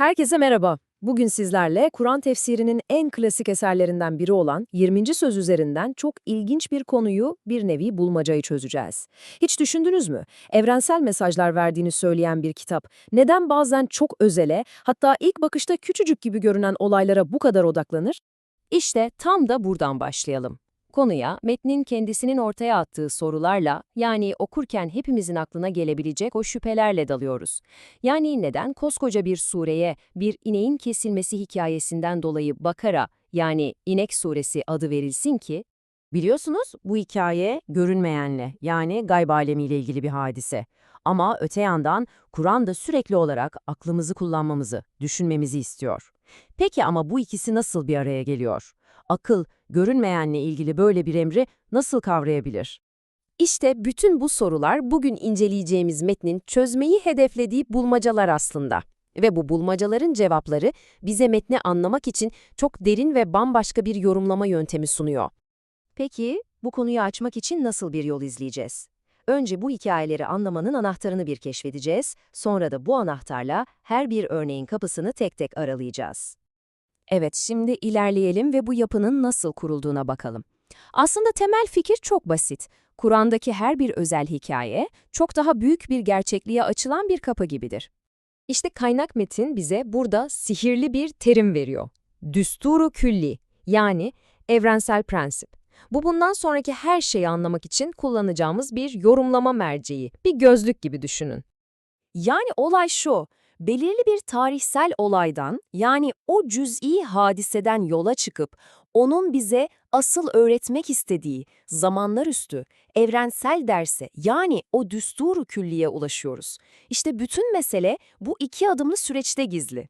Herkese merhaba. Bugün sizlerle Kur'an tefsirinin en klasik eserlerinden biri olan 20. söz üzerinden çok ilginç bir konuyu, bir nevi bulmacayı çözeceğiz. Hiç düşündünüz mü? Evrensel mesajlar verdiğini söyleyen bir kitap neden bazen çok özele, hatta ilk bakışta küçücük gibi görünen olaylara bu kadar odaklanır? İşte tam da buradan başlayalım. Konuya, metnin kendisinin ortaya attığı sorularla, yani okurken hepimizin aklına gelebilecek o şüphelerle dalıyoruz. Yani neden koskoca bir sureye, bir ineğin kesilmesi hikayesinden dolayı Bakara, yani İnek Suresi adı verilsin ki, Biliyorsunuz bu hikaye görünmeyenle yani gayb alemiyle ilgili bir hadise. Ama öte yandan Kur'an da sürekli olarak aklımızı kullanmamızı, düşünmemizi istiyor. Peki ama bu ikisi nasıl bir araya geliyor? Akıl, görünmeyenle ilgili böyle bir emri nasıl kavrayabilir? İşte bütün bu sorular bugün inceleyeceğimiz metnin çözmeyi hedeflediği bulmacalar aslında. Ve bu bulmacaların cevapları bize metni anlamak için çok derin ve bambaşka bir yorumlama yöntemi sunuyor. Peki, bu konuyu açmak için nasıl bir yol izleyeceğiz? Önce bu hikayeleri anlamanın anahtarını bir keşfedeceğiz, sonra da bu anahtarla her bir örneğin kapısını tek tek aralayacağız. Evet, şimdi ilerleyelim ve bu yapının nasıl kurulduğuna bakalım. Aslında temel fikir çok basit. Kur'an'daki her bir özel hikaye, çok daha büyük bir gerçekliğe açılan bir kapı gibidir. İşte kaynak metin bize burada sihirli bir terim veriyor. Düsturu külli, yani evrensel prensip. Bu bundan sonraki her şeyi anlamak için kullanacağımız bir yorumlama merceği, bir gözlük gibi düşünün. Yani olay şu, belirli bir tarihsel olaydan, yani o cüz'i hadiseden yola çıkıp, onun bize asıl öğretmek istediği zamanlar üstü, evrensel derse, yani o düstur külliye ulaşıyoruz. İşte bütün mesele bu iki adımlı süreçte gizli.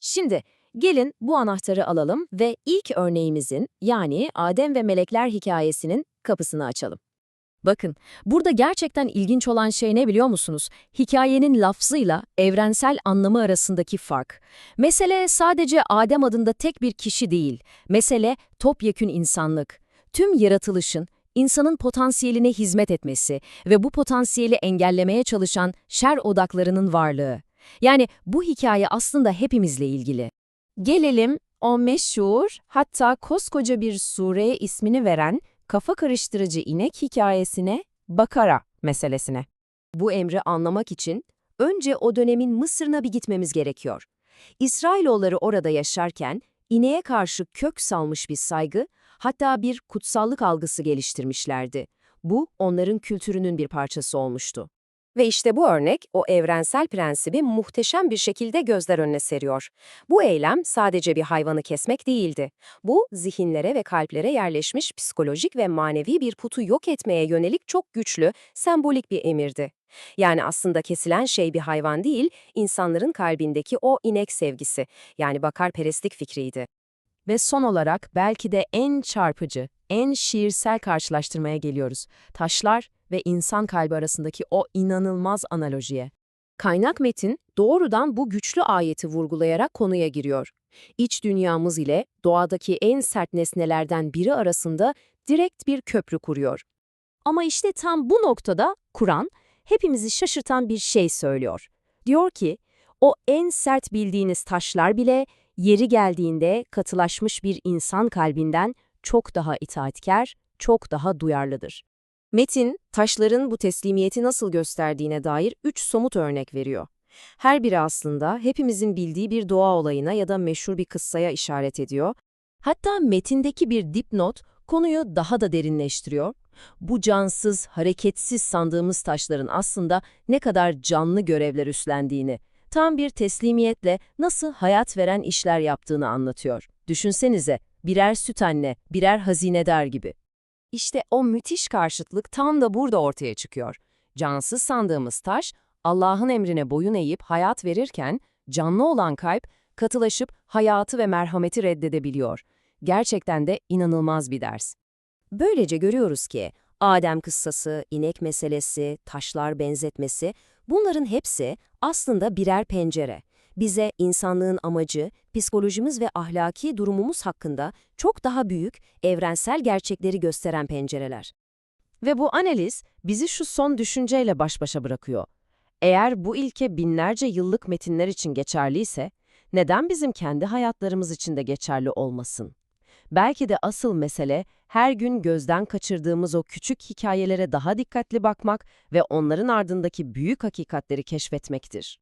Şimdi gelin bu anahtarı alalım ve ilk örneğimizin yani Adem ve melekler hikayesinin kapısını açalım. Bakın, burada gerçekten ilginç olan şey ne biliyor musunuz? Hikayenin lafzıyla evrensel anlamı arasındaki fark. Mesele sadece Adem adında tek bir kişi değil. Mesele topyekün insanlık. Tüm yaratılışın, insanın potansiyeline hizmet etmesi ve bu potansiyeli engellemeye çalışan şer odaklarının varlığı. Yani bu hikaye aslında hepimizle ilgili. Gelelim o meşhur, hatta koskoca bir sureye ismini veren kafa karıştırıcı inek hikayesine, Bakara meselesine. Bu emri anlamak için önce o dönemin Mısır'ına bir gitmemiz gerekiyor. İsrailoğulları orada yaşarken ineğe karşı kök salmış bir saygı, hatta bir kutsallık algısı geliştirmişlerdi. Bu onların kültürünün bir parçası olmuştu. Ve işte bu örnek o evrensel prensibi muhteşem bir şekilde gözler önüne seriyor. Bu eylem sadece bir hayvanı kesmek değildi. Bu zihinlere ve kalplere yerleşmiş psikolojik ve manevi bir putu yok etmeye yönelik çok güçlü, sembolik bir emirdi. Yani aslında kesilen şey bir hayvan değil, insanların kalbindeki o inek sevgisi, yani bakarperestlik fikriydi. Ve son olarak belki de en çarpıcı, en şiirsel karşılaştırmaya geliyoruz. Taşlar ve insan kalbi arasındaki o inanılmaz analojiye. Kaynak metin doğrudan bu güçlü ayeti vurgulayarak konuya giriyor. İç dünyamız ile doğadaki en sert nesnelerden biri arasında direkt bir köprü kuruyor. Ama işte tam bu noktada Kur'an hepimizi şaşırtan bir şey söylüyor. Diyor ki, o en sert bildiğiniz taşlar bile yeri geldiğinde katılaşmış bir insan kalbinden çok daha itaatkar, çok daha duyarlıdır. Metin, taşların bu teslimiyeti nasıl gösterdiğine dair üç somut örnek veriyor. Her biri aslında hepimizin bildiği bir doğa olayına ya da meşhur bir kıssaya işaret ediyor. Hatta metindeki bir dipnot konuyu daha da derinleştiriyor. Bu cansız, hareketsiz sandığımız taşların aslında ne kadar canlı görevler üstlendiğini, tam bir teslimiyetle nasıl hayat veren işler yaptığını anlatıyor. Düşünsenize, birer süt anne, birer hazinedar gibi. İşte o müthiş karşıtlık tam da burada ortaya çıkıyor. Cansız sandığımız taş, Allah'ın emrine boyun eğip hayat verirken, canlı olan kalp, katılaşıp hayatı ve merhameti reddedebiliyor. Gerçekten de inanılmaz bir ders. Böylece görüyoruz ki, Adem kıssası, inek meselesi, taşlar benzetmesi, bunların hepsi aslında birer pencere. Bize insanlığın amacı, psikolojimiz ve ahlaki durumumuz hakkında çok daha büyük, evrensel gerçekleri gösteren pencereler. Ve bu analiz bizi şu son düşünceyle baş başa bırakıyor. Eğer bu ilke binlerce yıllık metinler için geçerliyse, neden bizim kendi hayatlarımız için de geçerli olmasın? Belki de asıl mesele her gün gözden kaçırdığımız o küçük hikayelere daha dikkatli bakmak ve onların ardındaki büyük hakikatleri keşfetmektir.